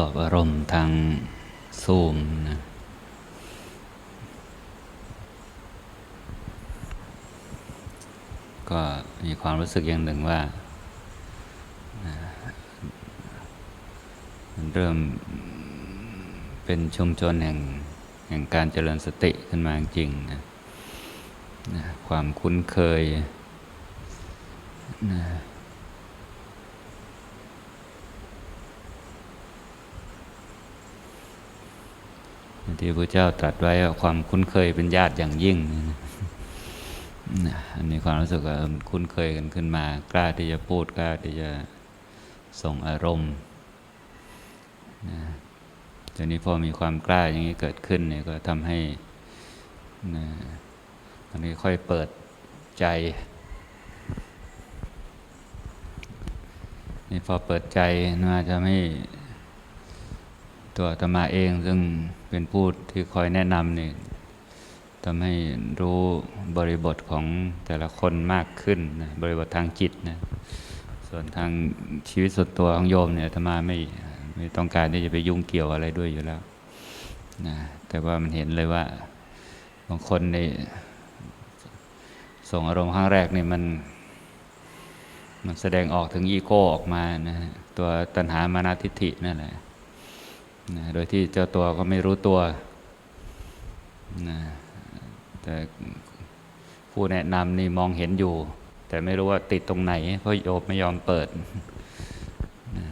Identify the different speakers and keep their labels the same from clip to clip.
Speaker 1: สอบอารมณ์ทางซูมนะก็มีความรู้สึกอย่างหนึ่งว่ามันเริ่มเป็นชุมชนแห่งแห่งการเจริญสติขึ้นมาจริงนะนะความคุ้นเคยนะ ที่พระเจ้าตรัสไว้ว่าความคุ้นเคยเป็นญาติอย่างยิ่งอันนี้ความรู้สึกว่าคุ้นเคยกันขึ้นมา กล้าที่จะพูดกล้าที่จะส่งอารมณ์นะทีนี้พอมีความกล้าอย่างนี้เกิดขึ้นเนี่ยก็ทำให้นะอันนี้ค่อยเปิดใจนี่พอเปิดใจน่าจะไม่ตัวอาตมาเองซึ่ง เป็นผู้ที่คอยแนะนำนี่ทำให้รู้บริบทของแต่ละคนมากขึ้นนะบริบททางจิตนะส่วนทางชีวิตส่วนตัวของโยมเนี่ยอาตมาไม่ไม่ต้องการที่จะไปยุ่งเกี่ยวอะไรด้วยอยู่แล้วนะแต่ว่ามันเห็นเลยว่าบางคนในส่งอารมณ์ครั้งแรกนี่มัน มันแสดงออกถึงอีโก้ออกมานะตัวตัณหามานาทิฏฐินั่นแหละ นะโดยที่เจ้าตัวก็ไม่รู้ตัวนะแต่ผู้แนะนำนี่มองเห็นอยู่ แต่ไม่รู้ว่าติดตรงไหน เพราะโยมไม่ยอมเปิดนะ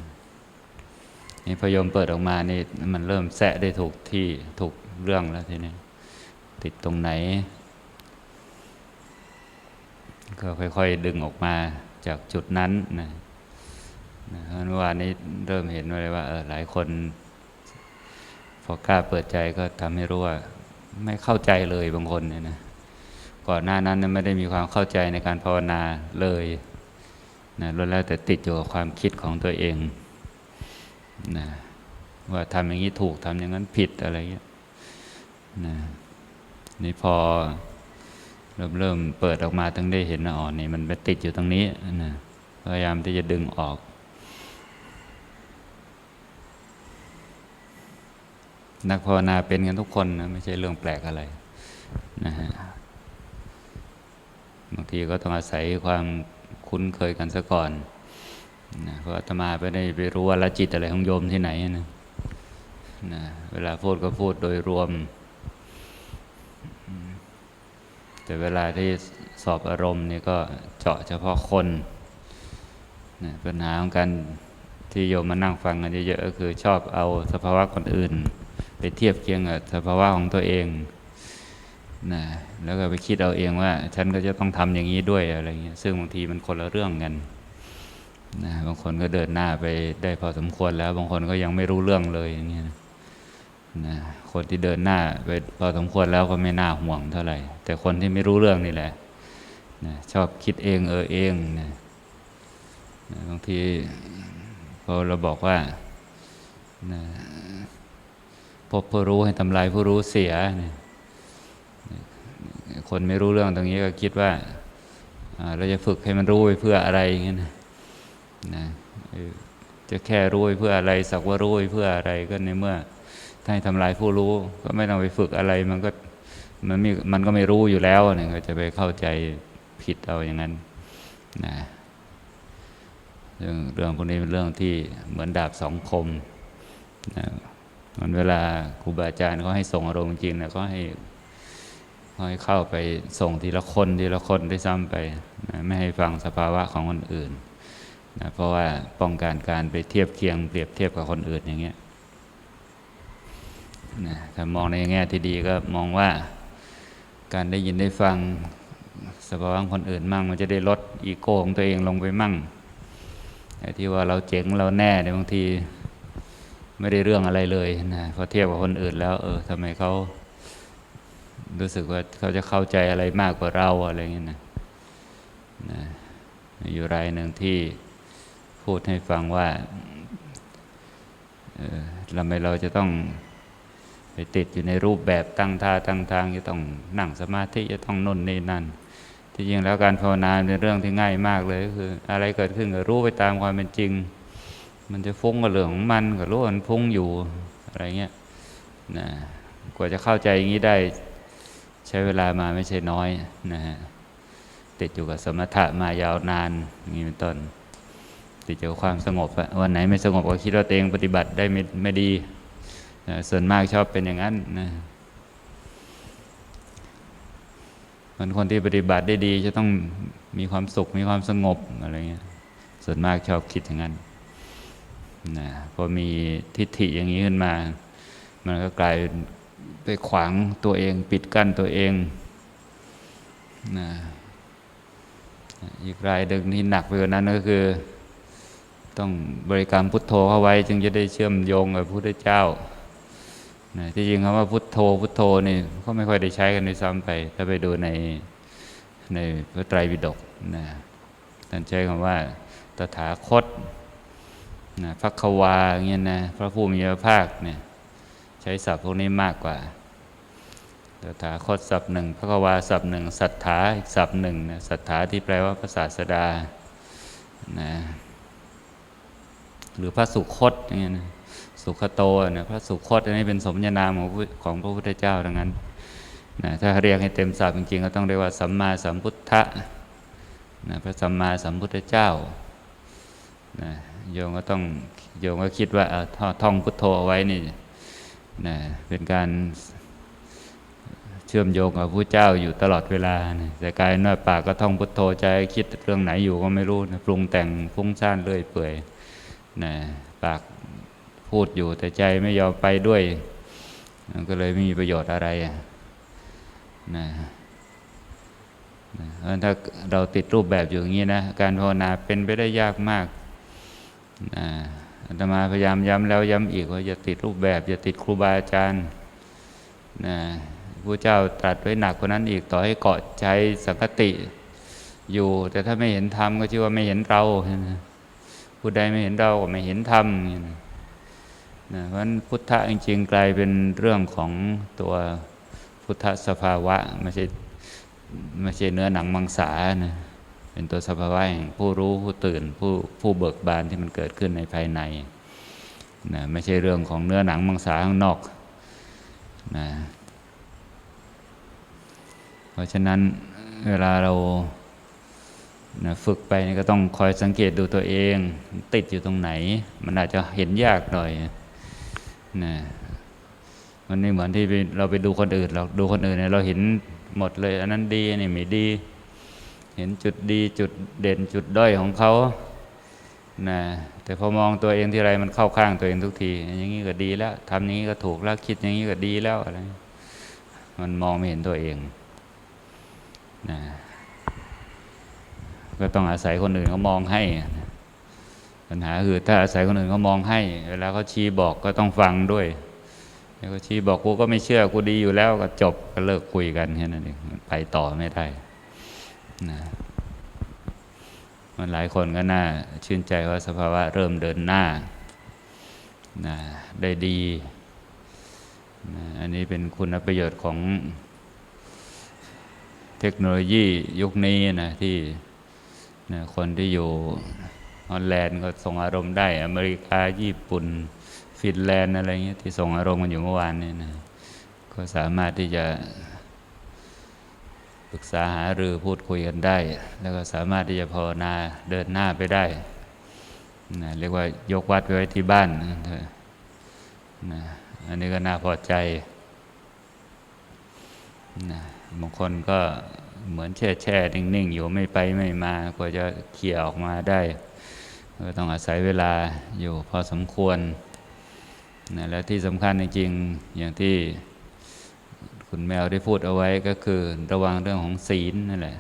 Speaker 1: นี่พอโยมเปิดออกมานี่มันเริ่มแสะได้ถูกที่ถูกเรื่องแล้วทีนี้ติดตรงไหน ก็ค่อยๆดึงออกมาจากจุดนั้นนะนะเมื่อวานนี้เริ่มเห็นเลยว่าเออหลายคน พอกล้าเปิดใจก็ทำให้รู้ว่าไม่เข้าใจเลยบางคนเนี่ยนะก่อนหน้านั้นไม่ได้มีความเข้าใจในการภาวนาเลยนะล้วนแล้วแต่ติดอยู่กับความคิดของตัวเองนะว่าทำอย่างนี้ถูกทำอย่างนั้นผิดอะไรเงี้ยนะนี่พอเริ่มเริ่มเปิดออกมาถึงได้เห็นว่อ๋อนี่มันไปติดอยู่ตรงนี้นะพยายามที่จะดึงออก นักภาวนาเป็นกันทุกคนนะไม่ใช่เรื่องแปลกอะไรนะฮะบางทีก็ต้องอาศัยความคุ้นเคยกันซะก่อนนะเพราะอาตมาไม่ได้ไปรู้ว่าละจิตอะไรของโยมที่ไหนนะนะเวลาพูดก็พูดโดยรวม แต่เวลาที่สอบอารมณ์นี่ก็เจาะเฉพาะคนนะปัญหาของการที่โยมมานั่งฟังกันเยอะๆก็คือชอบเอาสภาวะคนอื่น เทียบเคียงกับสภาวะของตัวเองนะแล้วก็ไปคิดเอาเองว่า ฉันก็จะต้องทำอย่างนี้ด้วยอะไรเงี้ยซึ่งบางทีมันคนละเรื่องกันนะบางคนก็เดินหน้าไปได้พอสมควรแล้ว บางคนก็ยังไม่รู้เรื่องเลยอย่างเงี้ยนะคนที่เดินหน้าไปพอสมควรแล้วก็ไม่น่าห่วงเท่าไหร่ แต่คนที่ไม่รู้เรื่องนี่แหละนะชอบคิดเองเออเองนะนะบางทีพอเราบอกว่านะ บผู้รู้ให้ทำลายผู้รู้เสียเนี่ยคนไม่รู้เรื่องตรงนี้ก็คิดว่า เราจะฝึกให้มันรู้ไปเพื่ออะไรเงี้ยนะนะจะแค่รู้ไปเพื่ออะไร สักว่ารู้ไปเพื่ออะไรก็ในเมื่อถ้าให้ทำลายผู้รู้ ก็ไม่ต้องไปฝึกอะไรมันก็มันมีมันก็ไม่รู้อยู่แล้วเนี่ยก็จะไปเข้าใจผิดเอาอย่างนั้นนะเรื่องเรื่องพวกนี้เป็นเรื่องที่เหมือนดาบสองคมนะ มันเวลาครูบาอาจารย์เขาให้ส่งอารมณ์จริงนะก็ให้เขาให้เข้าไปส่งทีละคนทีละคนได้ซ้ำไปนะไม่ให้ฟังสภาวะของคนอื่นนะเพราะว่าป้องกันการไปเทียบเคียงเปรียบเทียบกับคนอื่นอย่างเงี้ยนะถ้ามองในแง่ที่ดีก็มองว่าการได้ยินได้ฟังสภาวะคนอื่นมั่ง มันจะได้ลดอีโก้ของตัวเองลงไปมั่งแต่ที่ว่าเราเจ๋งเราแน่ในบางที ไม่ได้เรื่องอะไรเลยนะพอเทียบกับคนอื่นแล้ว เออทำไมเขารู้สึกว่าเขาจะเข้าใจอะไรมากกว่าเราอะไรเงี้ยนะนะอยู่รายหนึ่งที่พูดให้ฟังว่าเออทำไมเราจะต้องไปติดอยู่ในรูปแบบตั้งท่าตั้งทางจะต้องนั่งสมาธิจะต้องน่นนี่นั่น ที่จริงแล้วการภาวนาเป็นเรื่องที่ง่ายมากเลยก็คือ อะไรเกิดขึ้นก็รู้ไปตามความเป็นจริง มันจะฟุ้งกับเรื่องของมันก็รู้ว่ามันฟุ้งอยู่อะไรเงี้ยนะกว่าจะเข้าใจอย่างนี้ได้ใช้เวลามาไม่ใช่น้อยนะฮะติดอยู่กับสมถะมายาวนานอย่างนี้เป็นต้น ติดอยู่กับความสงบอะวันไหนไม่สงบก็คิดว่าตัวเองปฏิบัติได้ไม่ไม่ดีนะส่วนมากชอบเป็นอย่างนั้นนะมันคนที่ปฏิบัติได้ดีจะต้องมีความสุขมีความสงบอะไรเงี้ยส่วนมากชอบคิดอย่างนั้น นะพอมีทิฏฐิอย่างนี้ขึ้นมา มันก็กลายไปขวางตัวเอง ปิดกั้นตัวเองนะอีกรายหนึ่งที่หนักไปกว่านั้นก็คือ ต้องบริกรรมพุทโธเข้าไว้ จึงจะได้เชื่อมโยงกับพระพุทธเจ้านะที่จริงคำว่าพุทโธพุทโธนี่ก็ไม่ค่อยได้ใช้กันในซ้ำไป ถ้าไปดูในในพระไตรปิฎกนะท่านใช้คำว่าตถาคต นะพักวาเงี้ยนะพระผู้มีพระภาคเนี่ยใช้ศัพท์พวกนี้มากกว่าตถาคตศัพท์หนึ่งพระวาศัพท์หนึ่งศรัทธาอีกศัพท์หนึ่งนะศรัทธาที่แปลว่าพระศาสดานะหรือพระสุคตอย่างเงี้ยนะสุขโตนะพระสุคตอันนี้เป็นสมญานามของพระของพระพุทธเจ้าดังนั้นนะถ้าเรียกให้เต็มศัพท์จริงๆ ก็ต้องเรียกว่าสัมมาสัมพุทธะนะพระสัมมาสัมพุทธเจ้านะ โยมก็ต้องโยมก็คิดว่าท่อท่องพุทโธเอาไว้นี่นะเป็นการเชื่อมโยงกับพระเจ้าอยู่ตลอดเวลานะแต่กายน้อยปากก็ท่องพุทโธใจคิดเรื่องไหนอยู่ก็ไม่รู้นะปรุงแต่งฟุ้งซ่านเรื่อยเปื่อยนะปากพูดอยู่แต่ใจไม่ยอมไปด้วย ก็เลยไม่มีประโยชน์อะไรนะนะเพราะถ้าเราติดรูปแบบอยู่อย่างนี้นะ การภาวนาเป็นไปได้ยากมาก อาตมาพยายามย้ำแล้วย้ำอีกว่าอย่าติดรูปแบบอย่าติดครูบาอาจารย์นะพระเจ้าตรัสไว้หนักกว่านั้นอีกต่อให้เกาะใจสังคติอยู่ แต่ถ้าไม่เห็นธรรมก็ชื่อว่าไม่เห็นเราผู้ใดไม่เห็นเราก็ไม่เห็นธรรมอย่างนี้นะนะเพราะฉะนั้นพุทธะจริงๆกลายเป็นเรื่องของตัวพุทธสภาวะไม่ใช่ไม่ใช่เนื้อหนังมังสานะ เป็นตัวสภาวะแห่งผู้รู้ผู้ตื่นผู้ผู้เบิกบานที่มันเกิดขึ้นในภายในนะไม่ใช่เรื่องของเนื้อหนังมังสาข้างนอกนะเพราะฉะนั้นเวลาเรานะฝึกไปนี่ก็ต้องคอยสังเกตดูตัวเอง ติดอยู่ตรงไหน มันอาจจะเห็นยากหน่อยนะมันไม่เหมือนที่เราไปดูคนอื่นเราดูคนอื่นเนี่ยเราเห็นหมดเลย อันนั้นดีอันนี้ไม่ดี เห็นจุดดีจุดเด่นจุดด้อยของเขานะแต่พอมองตัวเองที่ไรมันเข้าข้างตัวเองทุกที อย่างนี้ก็ดีแล้วทำอย่างนี้ก็ถูกแล้วคิดอย่างนี้ก็ดีแล้วอะไรมันมองไม่เห็นตัวเองนะก็ต้องอาศัยคนอื่นเขามองให้ ปัญหาคือถ้าอาศัยคนอื่นเขามองให้ เวลาเขาชี้บอกก็ต้องฟังด้วยแล้วก็ชี้บอกกูก็ไม่เชื่อกูดีอยู่แล้วก็จบก็เลิกคุยกันแค่นั้นเองไปต่อไม่ได้ นะมันหลายคนก็น่าชื่นใจว่าสภาวะเริ่มเดินหน้านะได้ดีนะอันนี้เป็นคุณประโยชน์ของเทคโนโลยียุคนี้นะที่นะคนที่อยู่ฮอลแลนด์ก็ส่งอารมณ์ได้ อเมริกาญี่ปุ่น ฟินแลนด์อะไรเงี้ยที่ส่งอารมณ์กันอยู่เมื่อวานนี่นะก็สามารถที่จะ รึกษาหารือพูดคุยกันได้ แล้วก็สามารถที่จะภาวนาเดินหน้าไปได้นะเรียกว่ายกวัดไปไว้ที่บ้านนะอันนี้ก็น่าพอใจนะบางคนก็เหมือนแช่แช่นิ่ง ๆ อยู่ไม่ไปไม่มากว่าจะเขี่ยออกมาได้ ก็ต้องอาศัยเวลาอยู่พอสมควรนะและที่สำคัญจริงๆอย่างที่ คุณแมวได้พูดเอาไว้ก็คือระวังเรื่องของศีลนั่นแหละ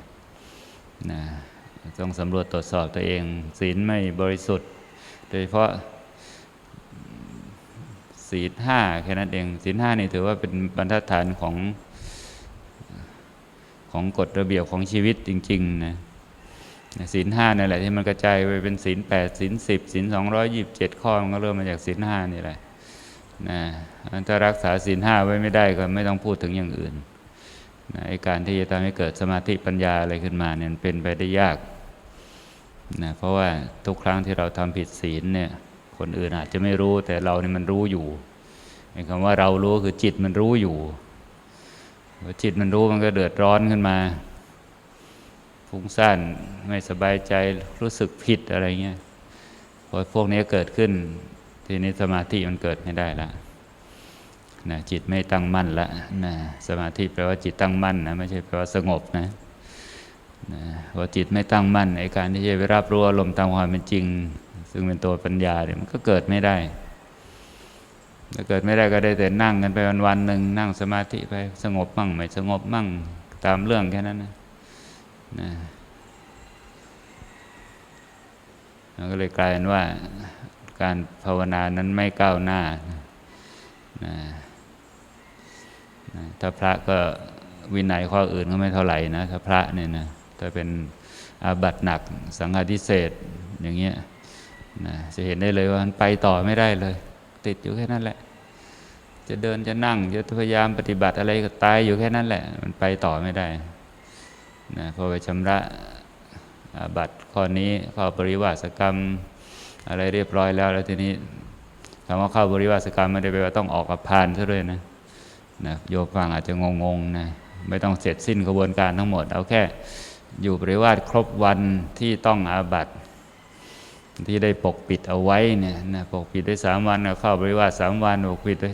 Speaker 1: นะต้องสำรวจตรวจสอบตัวเอง ศีลไม่บริสุทธิ์ โดยเฉพาะศีลห้าแค่นั้นเองศีลห้านี่ถือว่าเป็นบรรทัดฐานของของกฎระเบียบของชีวิตจริงๆนะศีลห้านี่แหละที่มันกระจายไปเป็นศีลแปดศีลสิบศีลสองร้อยยิบเจ็ดข้อมันก็เริ่มมาจากศีลห้านี่แหละ นะถ้ารักษาศีลห้าไว้ไม่ได้ก็ไม่ต้องพูดถึงอย่างอื่นนะการที่จะทำให้เกิดสมาธิปัญญาอะไรขึ้นมาเนี่ยเป็นไปได้ยากนะเพราะว่าทุกครั้งที่เราทำผิดศีลเนี่ยคนอื่นอาจจะไม่รู้แต่เรานี่มันรู้อยู่คำว่าเรารู้คือจิตมันรู้อยู่พอจิตมันรู้มันก็เดือดร้อนขึ้นมาฟุ้งซ่านไม่สบายใจรู้สึกผิดอะไรเงี้ยพอพวกนี้เกิดขึ้น ทีนี้สมาธิมันเกิดไม่ได้ละนะจิตไม่ตั้งมั่นละนะสมาธิแปลว่าจิตตั้งมั่นนะไม่ใช่แปลว่าสงบนะนะพอจิตไม่ตั้งมั่นไอการที่จะไปรับรู้อารมณ์ตามความเป็นจริง ซึ่งเป็นตัวปัญญาเนี่ยมันก็เกิดไม่ได้ถ้าเกิดไม่ได้ก็ได้แต่นั่งกันไปวันๆหนึ่งนั่งสมาธิไปสงบมั่งไม่สงบมั่งตามเรื่องแค่นั้นนะนะก็เลยกลายเป็นว่า การภาวนานั้นไม่ก้าวหน้านะนะถ้าพระก็วินัยข้ออื่นก็ไม่เท่าไหร่นะถ้าพระเนี่ยนะถ้าเป็นอาบัตหนักสังฆาทิเศษอย่างเงี้ยนะจะเห็นได้เลยว่ามันไปต่อไม่ได้เลย ติดอยู่แค่นั้นแหละ จะเดินจะนั่ง จะพยายามปฏิบัติอะไรก็ตายอยู่แค่นั้นแหละ มันไปต่อไม่ได้นะพอไปชำระอาบัตข้อนี้ข้อปริวาสกรรม อะไรเรียบร้อยแล้ว แล้วทีนี้คำว่าเข้าบริวาสกรรมไม่ได้แปลว่าต้องออกกับพานซะด้วยนะนะโยมฟังอาจจะงงๆนะไม่ต้องเสร็จสิ้นกระบวนการทั้งหมด เอาแค่ อยู่ปริวาสครบวันที่ต้องอาบัตที่ได้ปกปิดเอาไว้เนี่ยนะปกปิดได้สามวันเข้าบริวาสสามวันปกปิดได้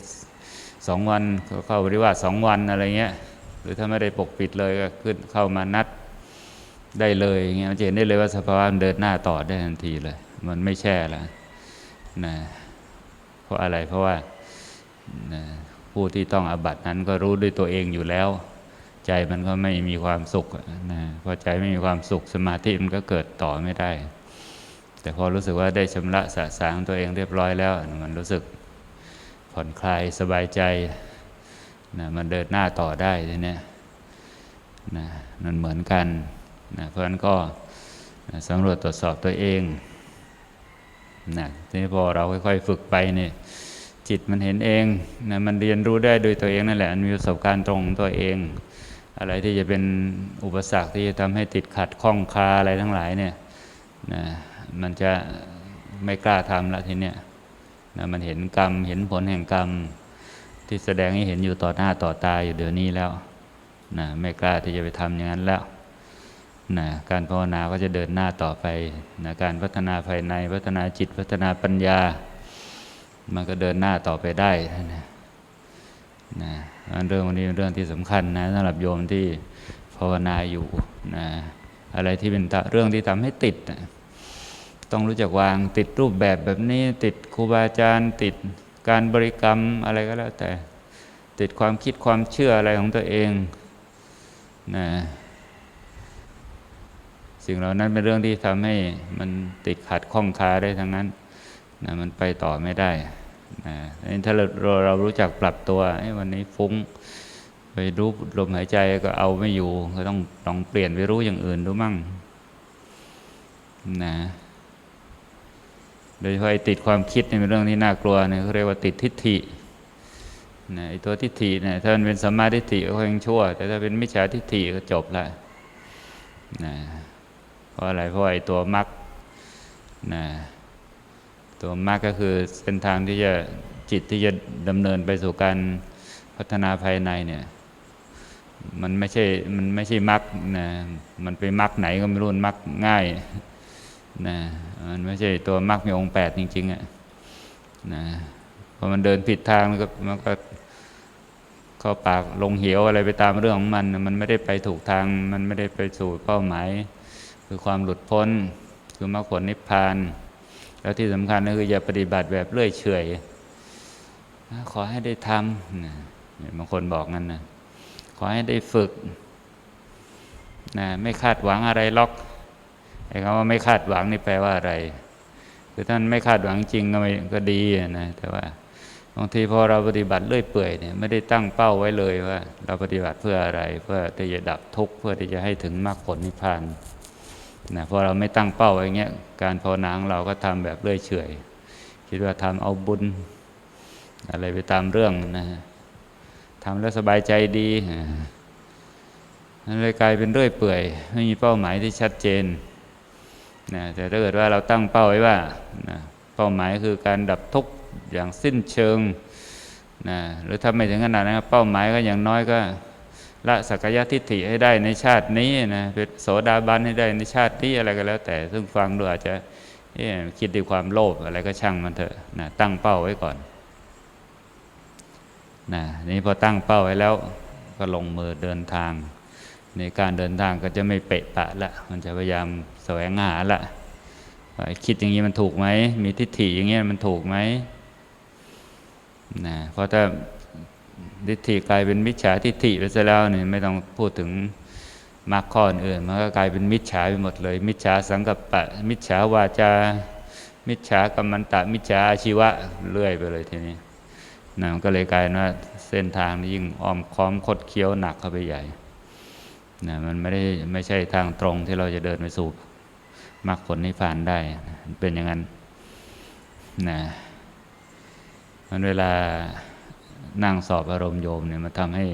Speaker 1: สองวันเข้าบริวาสสองวันอะไรเงี้ยหรือถ้าไม่ได้ปกปิดเลยก็ขึ้นเข้ามานัดได้เลยอย่างเงี้ยจะเห็นได้เลยว่าสภาวะมันเดินหน้าต่อได้ทันทีเลย มันไม่แช่แล้วนะเพราะอะไรเพราะว่านะผู้ที่ต้องอาบัตินั้นก็รู้ด้วยตัวเองอยู่แล้ว ใจมันก็ไม่มีความสุขนะพอใจไม่มีความสุขสมาธิมันก็เกิดต่อไม่ได้ แต่พอรู้สึกว่าได้ชำระสะสางตัวเองเรียบร้อยแล้ว มันรู้สึกผ่อนคลายสบายใจนะมันเดินหน้าต่อได้ทีเนี้ยนะมันเหมือนกันนะเพราะฉะนั้นก็สำรวจตรวจสอบตัวเอง นะทีนี้พอเราค่อยๆ ฝึกไปเนี่ยจิตมันเห็นเองนะมันเรียนรู้ได้โดยตัวเองนั่นแหละมันมีประสบการณ์ตรงของตัวเอง อะไรที่จะเป็นอุปสรรคที่จะทำให้ติดขัดข้องคาอะไรทั้งหลายเนี่ยนะมันจะไม่กล้าทำละทีเนี้ยนะมันเห็นกรรมเห็นผลแห่งกรรม ที่แสดงให้เห็นอยู่ต่อหน้าต่อตาอยู่เดี๋ยวนี้แล้วนะไม่กล้าที่จะไปทำอย่างนั้นแล้ว นะการภาวนาก็จะเดินหน้าต่อไปนะการพัฒนาภายในพัฒนาจิตพัฒนาปัญญา มันก็เดินหน้าต่อไปได้นะนะเรื่องวันนี้เป็นเรื่องที่สำคัญนะสำหรับโยมที่ภาวนาอยู่นะอะไรที่เป็นเรื่องที่ทำให้ติดนะต้องรู้จักวางติดรูปแบบแบบนี้ ติดครูบาอาจารย์ ติดการบริกรรมอะไรก็แล้วแต่ ติดความคิดความเชื่ออะไรของตัวเองนะ สิ่งเหล่านั้นเป็นเรื่องที่ทำให้มันติดขัดข้องคาได้ทั้งนั้นนะมันไปต่อไม่ได้นะถ้าเราเรารู้จักปรับตัววันนี้ฟุ้งไปรู้ลมหายใจก็เอาไม่อยู่ ก็ต้องต้องเปลี่ยนไปรู้อย่างอื่นดูมั่งนะโดยเฉพาะติดความคิดในเรื่องที่น่ากลัวเนี่ยเขาเรียกว่าติดทิฏฐินะไอ้ตัวทิฏฐิเนี่ยถ้ามันเป็นสัมมาทิฏฐิก็ยังชั่ว แต่ถ้าเป็นมิจฉาทิฏฐิก็จบละนะ ราะอะไรเพราะไอ้ตัวมรรคนะตัวมรรคก็คือเส้นทางที่จะจิตที่จะดำเนินไปสู่การพัฒนาภายในเนี่ยมันไม่ใช่มันไม่ใช่มรรคนะมันไปมรรคไหนก็ไม่รู้มรรคง่ายนะมันไม่ใช่ตัวมรรคมีองค์แปดจริงๆอะนะพอมันเดินผิดทางมันก็มันก็เข้าปากลงเหวอะไรไปตามเรื่องของมัน มันไม่ได้ไปถูกทาง มันไม่ได้ไปสู่เป้าหมาย คือความหลุดพ้น คือมรรคผลนิพพาน แล้วที่สำคัญก็คืออย่าปฏิบัติแบบเลื่อยเฉยขอให้ได้ทำบางคนบอกงั้นนะขอให้ได้ฝึกนะไม่คาดหวังอะไรล็อกไอ้คำว่าไม่คาดหวังนี่แปลว่าอะไร คือท่านไม่คาดหวังจริงก็ไม่ก็ดีนะแต่ว่าบางทีพอเราปฏิบัติเลื่อยเปื่อยเนี่ยไม่ได้ตั้งเป้าไว้เลยว่า เราปฏิบัติเพื่ออะไร เพื่อที่จะดับทุกข์เพื่อที่จะให้ถึงมรรคผลนิพพาน นะพอเราไม่ตั้งเป้าไว้เงี้ยการภาวนาของเราก็ทำแบบเลื่อยเฉยคิดว่าทำเอาบุญ อะไรไปตามเรื่องนะทำแล้วสบายใจดีนั่นเลยกลายเป็นเรื่อยเปื่อย ไม่มีเป้าหมายที่ชัดเจนนะแต่ถ้าเกิดว่าเราตั้งเป้าไว้ว่านะเป้าหมายคือการดับทุกข์อย่างสิ้นเชิงนะหรือถ้าไม่ถึงขนาดนั้นเป้าหมายก็อย่างน้อยก็ ละสักกายทิฏฐิให้ได้ในชาตินี้นะเป็นโสดาบันให้ได้ในชาตินี้อะไรก็แล้ว แต่ซึ่งฟังดูอาจจะคิดด้วยความโลภอะไรก็ช่างมันเถอะนะตั้งเป้าไว้ก่อนนะนี่พอตั้งเป้าไว้แล้วก็ลงมือเดินทาง ในการเดินทางก็จะไม่เปะปะละ มันจะพยายามแสวงหาละคิดอย่างนี้มันถูกไหมมีทิฏฐิอย่างเงี้ยมันถูกไหมนะเพราะถ้า ทิฏฐิกลายเป็นมิจฉาทิฏฐิไปซะแล้วเนี่ยไม่ต้องพูดถึงมรรคข้ออื่นมันก็กลายเป็นมิจฉาไปหมดเลย มิจฉาสังกัปปะ มิจฉาวาจา มิจฉากรรมันตะ มิจฉาอาชีวะเรื่อยไปเลยทีนี้นะมันก็เลยกลายเป็นว่าเส้นทางนี้ยิ่งอ้อมค้อมคดเคี้ยวหนักเข้าไปใหญ่นะมันไม่ได้ไม่ใช่ทางตรงที่เราจะเดินไปสู่มรรคผลนิพพานได้ เป็นอย่างนั้นนะมันเวลา นั่งสอบอารมณ์โยมเนี่ยมันทำให้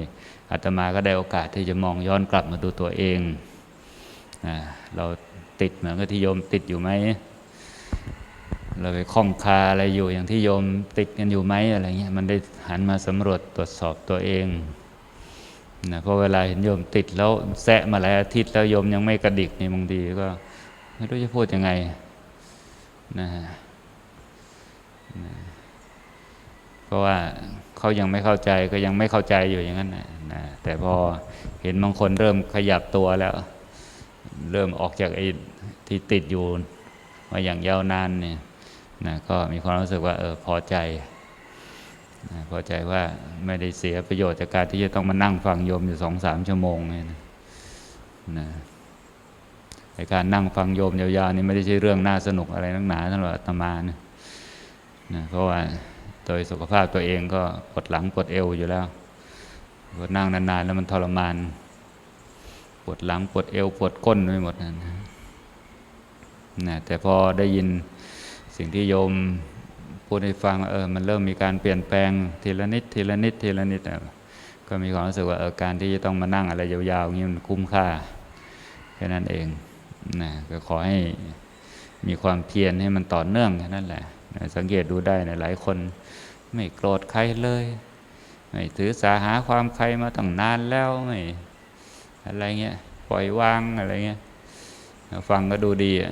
Speaker 1: อาตมาก็ได้โอกาสที่จะมองย้อนกลับมาดูตัวเองเราติดเหมือนกับที่โยมติดอยู่ไหมเราไปคล้องคาอะไรอยู่อย่างที่โยมติดกันอยู่ไหมอะไรเงี้ยมันได้หันมาสำรวจตรวจสอบตัวเองนะเพราะเวลาเห็นโยมติดแล้วแซะมาหลายอาทิตย์แล้วโยมยังไม่กระดิกนี่บางทีก็ไม่รู้จะพูดยังไงนะฮะนะ เพราะว่าเขายังไม่เข้าใจก็ยังไม่เข้าใจอยู่อย่างนั้นนะนะแต่พอเห็นบางคนเริ่มขยับตัวแล้ว เริ่มออกจากไอ้ที่ติดอยู่มาอย่างยาวนานเนี่ยนะก็มีความรู้สึกว่าเออพอใจนะพอใจว่าไม่ได้เสียประโยชน์จากการที่จะต้องมานั่งฟังโยมอยู่สองสามชั่วโมงเนี่ยนะนะในการนั่งฟังโยมยาวๆนี่ไม่ได้ใช่เรื่องน่าสนุกอะไรนักหนาสำหรับอาตมานะนะเพราะว่า โดยสุขภาพตัวเองก็ปวดหลังปวดเอวอยู่แล้วพอนั่งนานๆ แล้วมันทรมาน ปวดหลังปวดเอว ปวดก้นไปหมดนะนะแต่พอได้ยินสิ่งที่โยมพูดให้ฟังเออมันเริ่มมีการเปลี่ยนแปลงทีละนิดทีละนิดทีละนิดก็มีความรู้สึกว่าเออการที่จะต้องมานั่งอะไรยาวๆอย่างนี้มันคุ้มค่าแค่นั้นเองนะก็ขอให้ มีความเพียรให้มันต่อเนื่องแค่นั้นแหละ สังเกตดูได้นะหลายคนไม่โกรธใครเลย ไม่ถือสาหาความใครมาตั้งนานแล้วไม่อะไรเงี้ยปล่อยวางอะไรเงี้ยฟังก็ดูดีอะ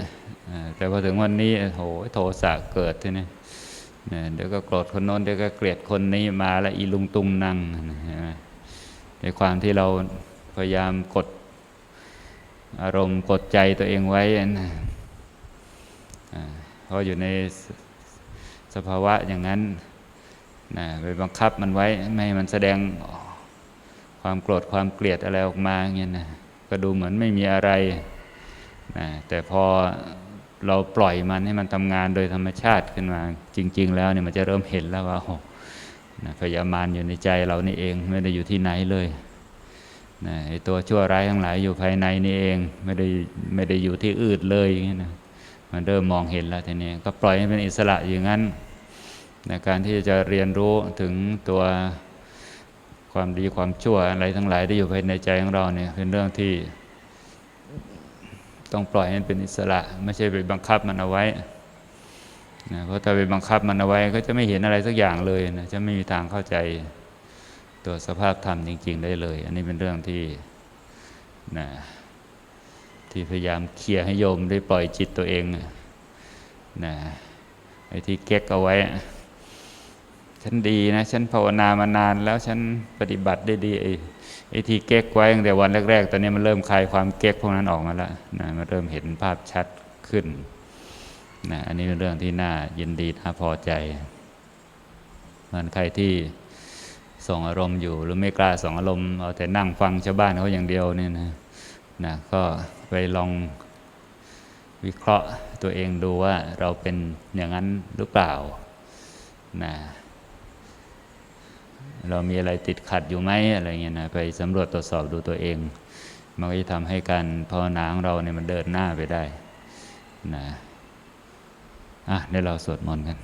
Speaker 1: แต่พอถึงวันนี้โหโทสะเกิดทีนี้เดี๋ยวก็โกรธคนโน้นเดี๋ยวก็เกลียดคนนี้มาแล้วอีลุงตุงนั่งในความที่เราพยายามกดอารมณ์กดใจตัวเองไว้นะ เพราะอยู่ในสภาวะอย่างนั้นนะไปบังคับมันไว้ไม่ให้มันแสดงความโกรธความเกลียดอะไรออกมาเงี้ยนะก็ดูเหมือนไม่มีอะไรนะแต่พอเราปล่อยมันให้มันทำงานโดยธรรมชาติขึ้นมา จริง ๆ แล้วเนี่ยมันจะเริ่มเห็นแล้วว่าโอ้นะพยามารอยู่ในใจเรานี่เองไม่ได้อยู่ที่ไหนเลยนะไอตัวชั่วร้ายทั้งหลายอยู่ภายในนี่เองไม่ได้ไม่ได้อยู่ที่อื่นเลยอย่างนี้นะ มันเริ่มมองเห็นแล้วทีนี้ก็ปล่อยให้เป็นอิสระอย่างนั้นในการที่จะเรียนรู้ถึงตัวความดีความชั่วอะไรทั้งหลายที่อยู่ภายในใจของเราเนี่ยเป็นเรื่องที่ ต้องปล่อยให้มันเป็นอิสระ ไม่ใช่ไปบังคับมันเอาไว้นะเพราะถ้าไปบังคับมันเอาไว้ก็จะไม่เห็นอะไรสักอย่างเลยนะจะไม่มีทางเข้าใจตัวสภาพธรรมจริง ๆ ได้เลย อันนี้เป็นเรื่องที่นะ ที่พยายามเคลียร์ให้โยมได้ปล่อยจิตตัวเองนะไอ้ที่เก๊กเอาไว้ ฉันดีนะ ฉันภาวนามานานแล้วฉันปฏิบัติได้ดีไอ้ไอ้ที่เก๊กไว้ตั้งแต่วันแรก ๆ ตอนนี้มันเริ่มคลายความเก๊กพวกนั้นออกมาแล้วนะมันเริ่มเห็นภาพชัดขึ้นนะอันนี้เป็นเรื่องที่น่ายินดีน่าพอใจมันใครที่ส่งอารมณ์อยู่หรือไม่กล้าส่งอารมณ์เอาแต่นั่งฟังชาวบ้านเขาอย่างเดียวเนี่ยนะ นะก็ไปลองวิเคราะห์ตัวเองดูว่าเราเป็นอย่างนั้นหรือเปล่านะเรามีอะไรติดขัดอยู่ไหมอะไรเงี้ยนะไปสำรวจตรวจสอบดูตัวเอง มันก็จะทำให้การภาวนาของเราเนี่ยมันเดินหน้าไปได้นะอะเดี๋ยวเราสวดมนต์กัน